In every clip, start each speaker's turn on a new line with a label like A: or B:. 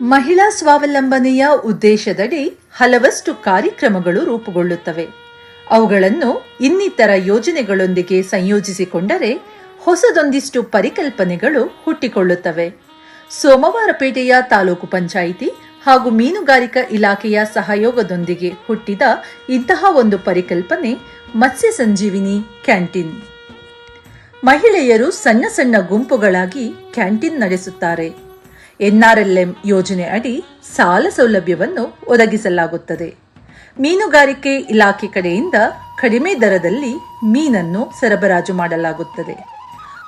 A: ಮಹಿಳಾ ಸ್ವಾವಲಂಬನೆಯ ಉದ್ದೇಶದಡಿ ಹಲವಷ್ಟು ಕಾರ್ಯಕ್ರಮಗಳು ರೂಪುಗೊಳ್ಳುತ್ತವೆ. ಅವುಗಳನ್ನು ಇನ್ನಿತರ ಯೋಜನೆಗಳೊಂದಿಗೆ ಸಂಯೋಜಿಸಿಕೊಂಡರೆ ಹೊಸದೊಂದಿಷ್ಟು ಪರಿಕಲ್ಪನೆಗಳು ಹುಟ್ಟಿಕೊಳ್ಳುತ್ತವೆ. ಸೋಮವಾರಪೇಟೆಯ ತಾಲೂಕು ಪಂಚಾಯಿತಿ ಹಾಗೂ ಮೀನುಗಾರಿಕಾ ಇಲಾಖೆಯ ಸಹಯೋಗದೊಂದಿಗೆ ಹುಟ್ಟಿದ ಇಂತಹ ಒಂದು ಪರಿಕಲ್ಪನೆ ಮತ್ಸ್ಯ ಸಂಜೀವಿನಿ ಕ್ಯಾಂಟೀನ್. ಮಹಿಳೆಯರು ಸಣ್ಣ ಸಣ್ಣ ಗುಂಪುಗಳಾಗಿ ಕ್ಯಾಂಟೀನ್ ನಡೆಸುತ್ತಾರೆ. ಎನ್ಆರ್ಎಲ್ಎಂ ಯೋಜನೆ ಅಡಿ ಸಾಲ ಸೌಲಭ್ಯವನ್ನು ಒದಗಿಸಲಾಗುತ್ತದೆ. ಮೀನುಗಾರಿಕೆ ಇಲಾಖೆ ಕಡೆಯಿಂದ ಕಡಿಮೆ ದರದಲ್ಲಿ ಮೀನನ್ನು ಸರಬರಾಜು ಮಾಡಲಾಗುತ್ತದೆ.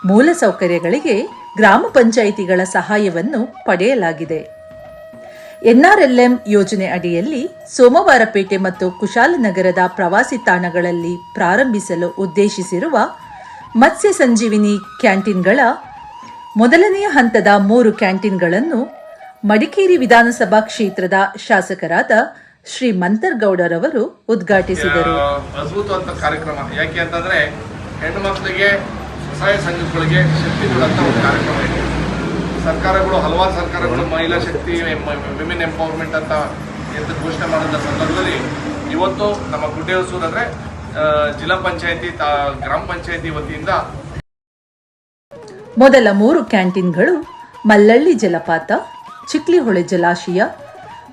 A: ಮೂಲಸೌಕರ್ಯಗಳಿಗೆ ಗ್ರಾಮ ಪಂಚಾಯಿತಿಗಳ ಸಹಾಯವನ್ನು ಪಡೆಯಲಾಗಿದೆ. ಎನ್ಆರ್ಎಲ್ಎಂ ಯೋಜನೆ ಅಡಿಯಲ್ಲಿ ಸೋಮವಾರಪೇಟೆ ಮತ್ತು ಕುಶಾಲನಗರದ ಪ್ರವಾಸಿ ತಾಣಗಳಲ್ಲಿ ಪ್ರಾರಂಭಿಸಲು ಉದ್ದೇಶಿಸಿರುವ ಮತ್ಸ್ಯ ಸಂಜೀವಿನಿ ಕ್ಯಾಂಟೀನ್ಗಳ ಮೊದಲನೆಯ ಹಂತದ ಮೂರು ಕ್ಯಾಂಟೀನ್ಗಳನ್ನು ಮಡಿಕೇರಿ ವಿಧಾನಸಭಾ ಕ್ಷೇತ್ರದ ಶಾಸಕರಾದ ಶ್ರೀ ಮಂತರ್ಗೌಡರವರು ಉದ್ಘಾಟಿಸಿದರು.
B: ಅದ್ಭುತವಂತ ಕಾರ್ಯಕ್ರಮ. ಯಾಕೆ ಅಂತಂದ್ರೆ ಹೆಣ್ಣು ಮಕ್ಕಳಿಗೆ ಸ್ವಸಹಾಯ ಸಂಘಗಳಿಗೆ ಶಕ್ತಿ ಕೊಡುವಂತ ಒಂದು ಕಾರ್ಯಕ್ರಮ ಇದೆ. ಸರ್ಕಾರಗಳು, ಹಲವಾರು ಸರ್ಕಾರಗಳು, ಮಹಿಳಾ ಶಕ್ತಿ ವಿಮೆನ್ ಎಂಪವರ್ಮೆಂಟ್ ಅಂತ ಎಂದು ಘೋಷಣೆ ಮಾಡಿದ ಸಂದರ್ಭದಲ್ಲಿ ಇವತ್ತು ನಮ್ಮ ಗುಡ್ಡೆ ಹೊಸೂರು ಅಂದ್ರೆ ಜಿಲ್ಲಾ ಪಂಚಾಯತಿ ಗ್ರಾಮ ಪಂಚಾಯತಿ ವತಿಯಿಂದ
A: ಮೊದಲ ಮೂರು ಕ್ಯಾಂಟೀನ್ಗಳು ಮಲ್ಲಳ್ಳಿ ಜಲಪಾತ, ಚಿಕ್ಲಿಹೊಳೆ ಜಲಾಶಯ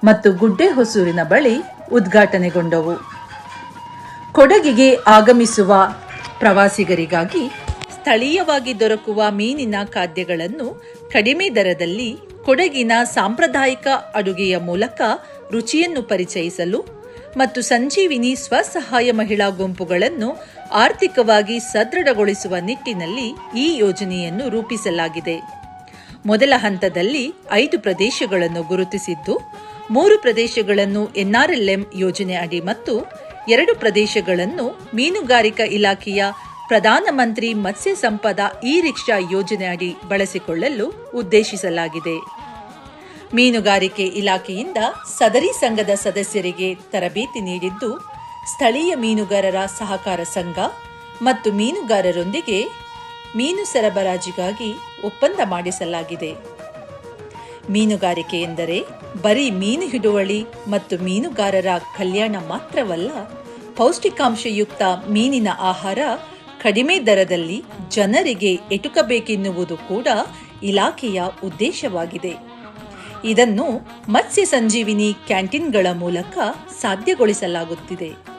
A: ಮತ್ತು ಗುಡ್ಡೆ ಹೊಸೂರಿನ ಬಳಿ ಉದ್ಘಾಟನೆಗೊಂಡವು. ಕೊಡಗಿಗೆ ಆಗಮಿಸುವ ಪ್ರವಾಸಿಗರಿಗಾಗಿ ಸ್ಥಳೀಯವಾಗಿ ದೊರಕುವ ಮೀನಿನ ಖಾದ್ಯಗಳನ್ನು ಕಡಿಮೆ ದರದಲ್ಲಿ ಕೊಡಗಿನ ಸಾಂಪ್ರದಾಯಿಕ ಅಡುಗೆಯ ಮೂಲಕ ರುಚಿಯನ್ನು ಪರಿಚಯಿಸಲು ಮತ್ತು ಸಂಜೀವಿನಿ ಸ್ವಸಹಾಯ ಮಹಿಳಾ ಗುಂಪುಗಳನ್ನು ಆರ್ಥಿಕವಾಗಿ ಸದೃಢಗೊಳಿಸುವ ನಿಟ್ಟಿನಲ್ಲಿ ಈ ಯೋಜನೆಯನ್ನು ರೂಪಿಸಲಾಗಿದೆ. ಮೊದಲ ಹಂತದಲ್ಲಿ ಐದು ಪ್ರದೇಶಗಳನ್ನು ಗುರುತಿಸಿದ್ದು, ಮೂರು ಪ್ರದೇಶಗಳನ್ನು ಎನ್ಆರ್ಎಲ್ಎಂ ಯೋಜನೆ ಅಡಿ ಮತ್ತು ಎರಡು ಪ್ರದೇಶಗಳನ್ನು ಮೀನುಗಾರಿಕಾ ಇಲಾಖೆಯ ಪ್ರಧಾನಮಂತ್ರಿ ಮತ್ಸ್ಯ ಸಂಪದ ಇ ರಿಕ್ಷಾ ಯೋಜನೆ ಅಡಿ ಬಳಸಿಕೊಳ್ಳಲು ಉದ್ದೇಶಿಸಲಾಗಿದೆ. ಮೀನುಗಾರಿಕೆ ಇಲಾಖೆಯಿಂದ ಸದರಿ ಸಂಘದ ಸದಸ್ಯರಿಗೆ ತರಬೇತಿ ನೀಡಿದ್ದು, ಸ್ಥಳೀಯ ಮೀನುಗಾರರ ಸಹಕಾರ ಸಂಘ ಮತ್ತು ಮೀನುಗಾರರೊಂದಿಗೆ ಮೀನು ಸರಬರಾಜಿಗಾಗಿ ಒಪ್ಪಂದ ಮಾಡಿಸಲಾಗಿದೆ. ಮೀನುಗಾರಿಕೆ ಎಂದರೆ ಬರೀ ಮೀನು ಹಿಡುವಳಿ ಮತ್ತು ಮೀನುಗಾರರ ಕಲ್ಯಾಣ ಮಾತ್ರವಲ್ಲ, ಪೌಷ್ಟಿಕಾಂಶಯುಕ್ತ ಮೀನಿನ ಆಹಾರ ಕಡಿಮೆ ದರದಲ್ಲಿ ಜನರಿಗೆ ಎಟುಕಬೇಕೆನ್ನುವುದು ಕೂಡ ಇಲಾಖೆಯ ಉದ್ದೇಶವಾಗಿದೆ. ಇದನ್ನು ಮತ್ಸ್ಯ ಸಂಜೀವಿನಿ ಕ್ಯಾಂಟೀನ್ಗಳ ಮೂಲಕ ಸಾಧ್ಯಗೊಳಿಸಲಾಗುತ್ತಿದೆ.